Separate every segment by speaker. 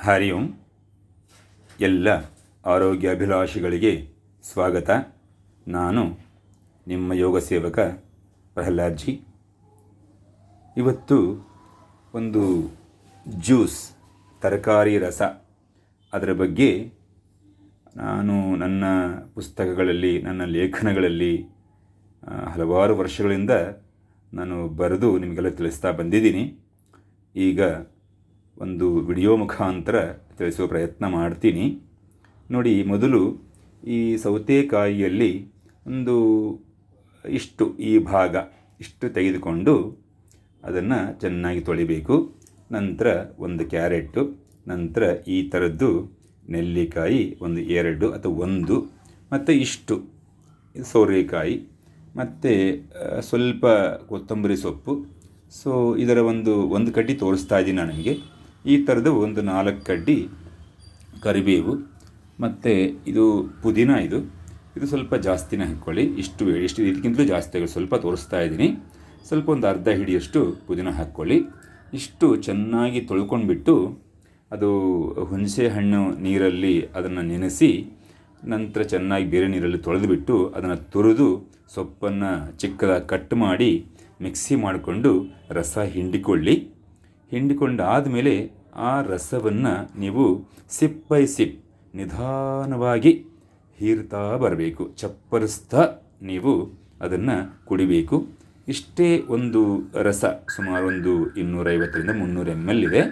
Speaker 1: ಹರಿ ಓಂ ಎಲ್ಲ ಆರೋಗ್ಯ ಅಭಿಲಾಷಿಗಳಿಗೆ ಸ್ವಾಗತ. ನಾನು ನಿಮ್ಮ ಯೋಗ ಸೇವಕ ಪ್ರಹ್ಲಾದ್ಜಿ. ಇವತ್ತು ಒಂದು ಜ್ಯೂಸ್, ತರಕಾರಿ ರಸ. ಅದರ ಬಗ್ಗೆ ನಾನು ನನ್ನ ಪುಸ್ತಕಗಳಲ್ಲಿ, ನನ್ನ ಲೇಖನಗಳಲ್ಲಿ ಹಲವಾರು ವರ್ಷಗಳಿಂದ ನಾನು ಬರೆದು ನಿಮಗೆಲ್ಲ ತಿಳಿಸ್ತಾ ಬಂದಿದ್ದೀನಿ. ಈಗ ಒಂದು ವಿಡಿಯೋ ಮುಖಾಂತರ ತಿಳಿಸುವ ಪ್ರಯತ್ನ ಮಾಡ್ತೀನಿ. ನೋಡಿ, ಮೊದಲು ಈ ಸೌತೆಕಾಯಿಯಲ್ಲಿ ಒಂದು ಇಷ್ಟು ಈ ಭಾಗ ಇಷ್ಟು ತೆಗೆದುಕೊಂಡು ಅದನ್ನು ಚೆನ್ನಾಗಿ ತೊಳಿಬೇಕು. ನಂತರ ಒಂದು ಕ್ಯಾರೆಟು, ನಂತರ ಈ ಥರದ್ದು ನೆಲ್ಲಿಕಾಯಿ ಒಂದು ಎರಡು ಅಥವಾ ಒಂದು, ಮತ್ತು ಇಷ್ಟು ಸೋರೆಕಾಯಿ, ಮತ್ತು ಸ್ವಲ್ಪ ಕೊತ್ತಂಬರಿ ಸೊಪ್ಪು. ಸೊ ಇದರ ಒಂದು ಒಂದು ಕಟ್ಟಿ ತೋರಿಸ್ತಾ ಇದ್ದೀನಿ ನನಗೆ. ಈ ಥರದ ಒಂದು ನಾಲ್ಕು ಕಡ್ಡಿ ಕರಿಬೇವು. ಮತ್ತು ಇದು ಪುದೀನ ಇದು. ಇದು ಸ್ವಲ್ಪ ಜಾಸ್ತಿನೇ ಹಾಕ್ಕೊಳ್ಳಿ. ಇಷ್ಟು ಇಷ್ಟು ಇದಕ್ಕಿಂತಲೂ ಜಾಸ್ತಿ ಸ್ವಲ್ಪ ತೋರಿಸ್ತಾ ಇದ್ದೀನಿ. ಸ್ವಲ್ಪ ಒಂದು ಅರ್ಧ ಹಿಡಿಯಷ್ಟು ಪುದೀನ ಹಾಕ್ಕೊಳ್ಳಿ. ಇಷ್ಟು ಚೆನ್ನಾಗಿ ತೊಳ್ಕೊಂಡ್ಬಿಟ್ಟು ಅದು ಹುಣಸೆ ಹಣ್ಣು ನೀರಲ್ಲಿ ಅದನ್ನು ನೆನೆಸಿ, ನಂತರ ಚೆನ್ನಾಗಿ ಬೇರೆ ನೀರಲ್ಲಿ ತೊಳೆದುಬಿಟ್ಟು ಅದನ್ನು ತುರಿದು ಸೊಪ್ಪನ್ನು ಚಿಕ್ಕದಾಗಿ ಕಟ್ ಮಾಡಿ ಮಿಕ್ಸಿ ಮಾಡಿಕೊಂಡು ರಸ ಹಿಂಡಿಕೊಳ್ಳಿ. ಹಿಂಡಿಕೊಂಡಾದಮೇಲೆ ಆ ರಸವನ್ನು ನೀವು ಸಿಪ್ ಬೈ ಸಿಪ್ ನಿಧಾನವಾಗಿ ಹೀರ್ತಾ ಬರಬೇಕು. ಚಪ್ಪರಿಸ್ತಾ ನೀವು ಅದನ್ನು ಕುಡಿಬೇಕು. ಇಷ್ಟೇ ಒಂದು ರಸ, ಸುಮಾರು ಒಂದು ಇನ್ನೂರೈವತ್ತರಿಂದ ಮುನ್ನೂರು ಎಂ ಎಲ್ ಇದೆ.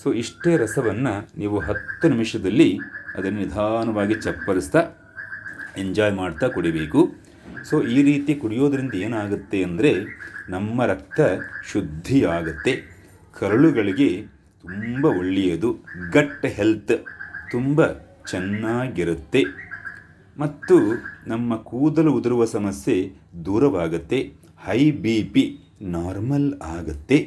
Speaker 1: ಸೊ ಇಷ್ಟೇ ರಸವನ್ನು ನೀವು ಹತ್ತು ನಿಮಿಷದಲ್ಲಿ ಅದನ್ನು ನಿಧಾನವಾಗಿ ಚಪ್ಪರಿಸ್ತಾ ಎಂಜಾಯ್ ಮಾಡ್ತಾ ಕುಡಿಬೇಕು. ಸೊ ಈ ರೀತಿ ಕುಡಿಯೋದ್ರಿಂದ ಏನಾಗುತ್ತೆ ಅಂದರೆ ನಮ್ಮ ರಕ್ತ ಶುದ್ಧಿಯಾಗುತ್ತೆ. ಕರಳುಗಳಿಗೆ ತುಂಬ ಒಳ್ಳೆಯದು. ಗಟ್ ಹೆಲ್ತ್ ತುಂಬ ಚೆನ್ನಾಗಿರುತ್ತೆ. ಮತ್ತು ನಮ್ಮ ಕೂದಲು ಉದುರುವ ಸಮಸ್ಯೆ ದೂರವಾಗುತ್ತೆ. ಹೈ ಬಿ ಪಿ ನಾರ್ಮಲ್ ಆಗುತ್ತೆ.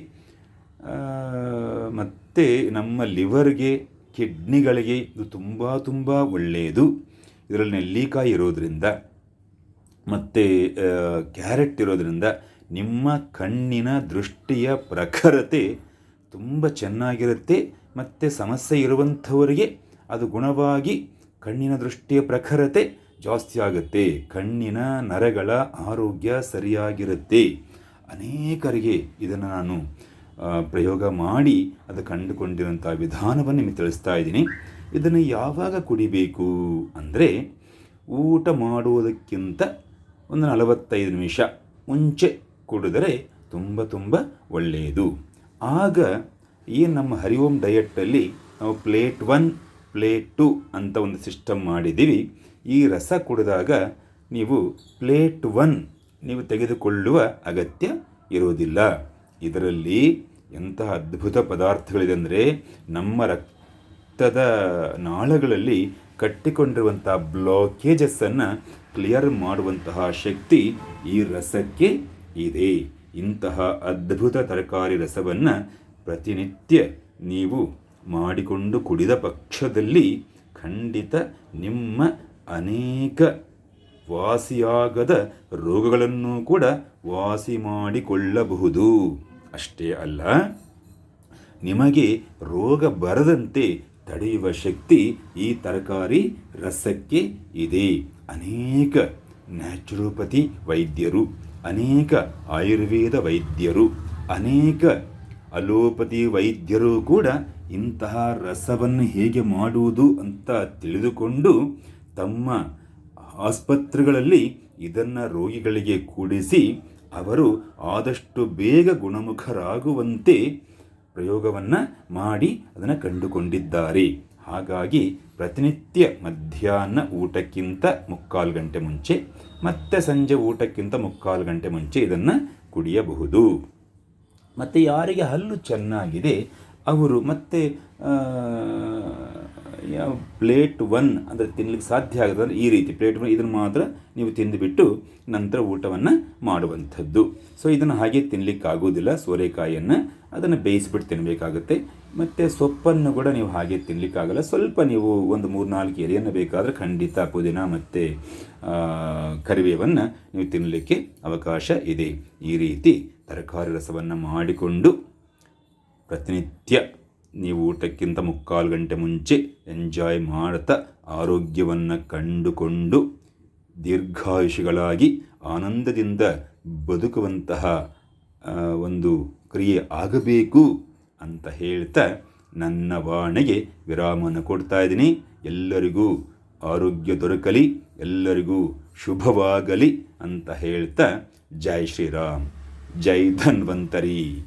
Speaker 1: ಮತ್ತು ನಮ್ಮ ಲಿವರ್ಗೆ, ಕಿಡ್ನಿಗಳಿಗೆ ಇದು ತುಂಬ ತುಂಬ ಒಳ್ಳೆಯದು. ಇದರಲ್ಲಿ ನೆಲ್ಲಿಕಾಯಿ ಇರೋದರಿಂದ, ಮತ್ತು ಕ್ಯಾರೆಟ್ ಇರೋದರಿಂದ ನಿಮ್ಮ ಕಣ್ಣಿನ ದೃಷ್ಟಿಯ ಪ್ರಖರತೆ ತುಂಬ ಚೆನ್ನಾಗಿರುತ್ತೆ. ಮತ್ತು ಸಮಸ್ಯೆ ಇರುವಂಥವರಿಗೆ ಅದು ಗುಣವಾಗಿ ಕಣ್ಣಿನ ದೃಷ್ಟಿಯ ಪ್ರಖರತೆ ಜಾಸ್ತಿ ಆಗುತ್ತೆ. ಕಣ್ಣಿನ ನರಗಳ ಆರೋಗ್ಯ ಸರಿಯಾಗಿರುತ್ತೆ. ಅನೇಕರಿಗೆ ಇದನ್ನು ನಾನು ಪ್ರಯೋಗ ಮಾಡಿ ಅದು ಕಂಡುಕೊಂಡಿರುವಂಥ ವಿಧಾನವನ್ನು ನಿಮಗೆ ತಿಳಿಸ್ತಾ ಇದ್ದೀನಿ. ಇದನ್ನು ಯಾವಾಗ ಕುಡಿಬೇಕು ಅಂದರೆ ಊಟ ಮಾಡುವುದಕ್ಕಿಂತ ಒಂದು ನಲವತ್ತೈದು ನಿಮಿಷ ಮುಂಚೆ ಕುಡಿದರೆ ತುಂಬ ತುಂಬ ಒಳ್ಳೆಯದು. ಆಗ ಈ ನಮ್ಮ ಹರಿಓಂ ಡಯಟಲ್ಲಿ ನಾವು ಪ್ಲೇಟ್ ಒನ್ ಪ್ಲೇಟ್ ಟು ಅಂತ ಒಂದು ಸಿಸ್ಟಮ್ ಮಾಡಿದ್ದೀವಿ. ಈ ರಸ ಕುಡಿದಾಗ ನೀವು ಪ್ಲೇಟ್ ಒನ್ ನೀವು ತೆಗೆದುಕೊಳ್ಳುವ ಅಗತ್ಯ ಇರುವುದಿಲ್ಲ ಇದರಲ್ಲಿ ಎಂತಹ ಅದ್ಭುತ ಪದಾರ್ಥಗಳಿದೆ ಅಂದರೆ ನಮ್ಮ ರಕ್ತದ ನಾಳಗಳಲ್ಲಿ ಕಟ್ಟಿಕೊಂಡಿರುವಂಥ ಬ್ಲಾಕೇಜಸ್ಸನ್ನು ಕ್ಲಿಯರ್ ಮಾಡುವಂತಹ ಶಕ್ತಿ ಈ ರಸಕ್ಕೆ ಇದೆ. ಇಂತಹ ಅದ್ಭುತ ತರಕಾರಿ ರಸವನ್ನು ಪ್ರತಿನಿತ್ಯ ನೀವು ಮಾಡಿಕೊಂಡು ಕುಡಿದ ಪಕ್ಷದಲ್ಲಿ ಖಂಡಿತ ನಿಮ್ಮ ಅನೇಕ ವಾಸಿಯಾಗದ ರೋಗಗಳನ್ನು ಕೂಡ ವಾಸಿ ಮಾಡಿಕೊಳ್ಳಬಹುದು. ಅಷ್ಟೇ ಅಲ್ಲ, ನಿಮಗೆ ರೋಗ ಬರದಂತೆ ತಡೆಯುವ ಶಕ್ತಿ ಈ ತರಕಾರಿ ರಸಕ್ಕೆ ಇದೆ. ಅನೇಕ ನ್ಯಾಚುರೋಪತಿ ವೈದ್ಯರು ಅನೇಕ ಆಯುರ್ವೇದ ವೈದ್ಯರು, ಅನೇಕ ಅಲೋಪತಿ ವೈದ್ಯರು ಕೂಡ ಇಂತಹ ರಸವನ್ನು ಹೇಗೆ ಮಾಡುವುದು ಅಂತ ತಿಳಿದುಕೊಂಡು ತಮ್ಮ ಆಸ್ಪತ್ರೆಗಳಲ್ಲಿ ಇದನ್ನು ರೋಗಿಗಳಿಗೆ ಕೂಡಿಸಿ ಅವರು ಆದಷ್ಟು ಬೇಗ ಗುಣಮುಖರಾಗುವಂತೆ ಪ್ರಯೋಗವನ್ನು ಮಾಡಿ ಅದನ್ನು ಕಂಡುಕೊಂಡಿದ್ದಾರೆ. ಹಾಗಾಗಿ ಪ್ರತಿನಿತ್ಯ ಮಧ್ಯಾಹ್ನ ಊಟಕ್ಕಿಂತ ಮುಕ್ಕಾಲು ಗಂಟೆ ಮುಂಚೆ, ಮತ್ತೆ ಸಂಜೆ ಊಟಕ್ಕಿಂತ ಮುಕ್ಕಾಲು ಗಂಟೆ ಮುಂಚೆ ಇದನ್ನು ಕುಡಿಯಬಹುದು. ಮತ್ತು ಯಾರಿಗೆ ಹಲ್ಲು ಚೆನ್ನಾಗಿದೆ, ಅವರು ಮತ್ತೆ ಪ್ಲೇಟ್ ಒನ್ ಅಂದರೆ ತಿನ್ನಲಿಕ್ಕೆ ಸಾಧ್ಯ ಆಗುತ್ತೆ ಅಂದರೆ ಈ ರೀತಿ ಪ್ಲೇಟ್ ಒನ್ ಇದನ್ನು ಮಾತ್ರ ನೀವು ತಿಂದುಬಿಟ್ಟು ನಂತರ ಊಟವನ್ನು ಮಾಡುವಂಥದ್ದು. ಸೊ ಇದನ್ನು ಹಾಗೆ ತಿನ್ನಲಿಕ್ಕೆ ಆಗೋದಿಲ್ಲ ಸೋರೆಕಾಯಿಯನ್ನು ಅದನ್ನು ಬೇಯಿಸಿಬಿಟ್ಟು ತಿನ್ನಬೇಕಾಗುತ್ತೆ ಮತ್ತು ಸೊಪ್ಪನ್ನು ಕೂಡ ನೀವು ಹಾಗೆ ತಿನ್ನಲಿಕ್ಕಾಗಲ್ಲ ಸ್ವಲ್ಪ ನೀವು ಒಂದು ಮೂರು ನಾಲ್ಕು ಎಲೆಯನ್ನು ಬೇಕಾದರೆ ಖಂಡಿತ ಪುದೀನ ಮತ್ತು ಕರಿಬೇವನ್ನು ನೀವು ತಿನ್ನಲಿಕ್ಕೆ ಅವಕಾಶ ಇದೆ. ಈ ರೀತಿ ತರಕಾರಿ ರಸವನ್ನು ಮಾಡಿಕೊಂಡು ಪ್ರತಿನಿತ್ಯ ನೀವು ಊಟಕ್ಕಿಂತ ಮುಕ್ಕಾಲು ಗಂಟೆ ಮುಂಚೆ ಎಂಜಾಯ್ ಮಾಡ್ತಾ ಆರೋಗ್ಯವನ್ನು ಕಂಡುಕೊಂಡು ದೀರ್ಘಾಯುಷಿಗಳಾಗಿ ಆನಂದದಿಂದ ಬದುಕುವಂತಹ ಒಂದು ಕ್ರಿಯೆ ಆಗಬೇಕು ಅಂತ ಹೇಳ್ತಾ ನನ್ನ ವಾಣೆಗೆ ವಿರಾಮವನ್ನು ಕೊಡ್ತಾ ಇದ್ದೀನಿ. ಎಲ್ಲರಿಗೂ ಆರೋಗ್ಯ ದೊರಕಲಿ, ಎಲ್ಲರಿಗೂ ಶುಭವಾಗಲಿ ಅಂತ ಹೇಳ್ತಾ ಜೈ ಶ್ರೀರಾಮ್. ಜೈ ಧನ್ವಂತರಿ.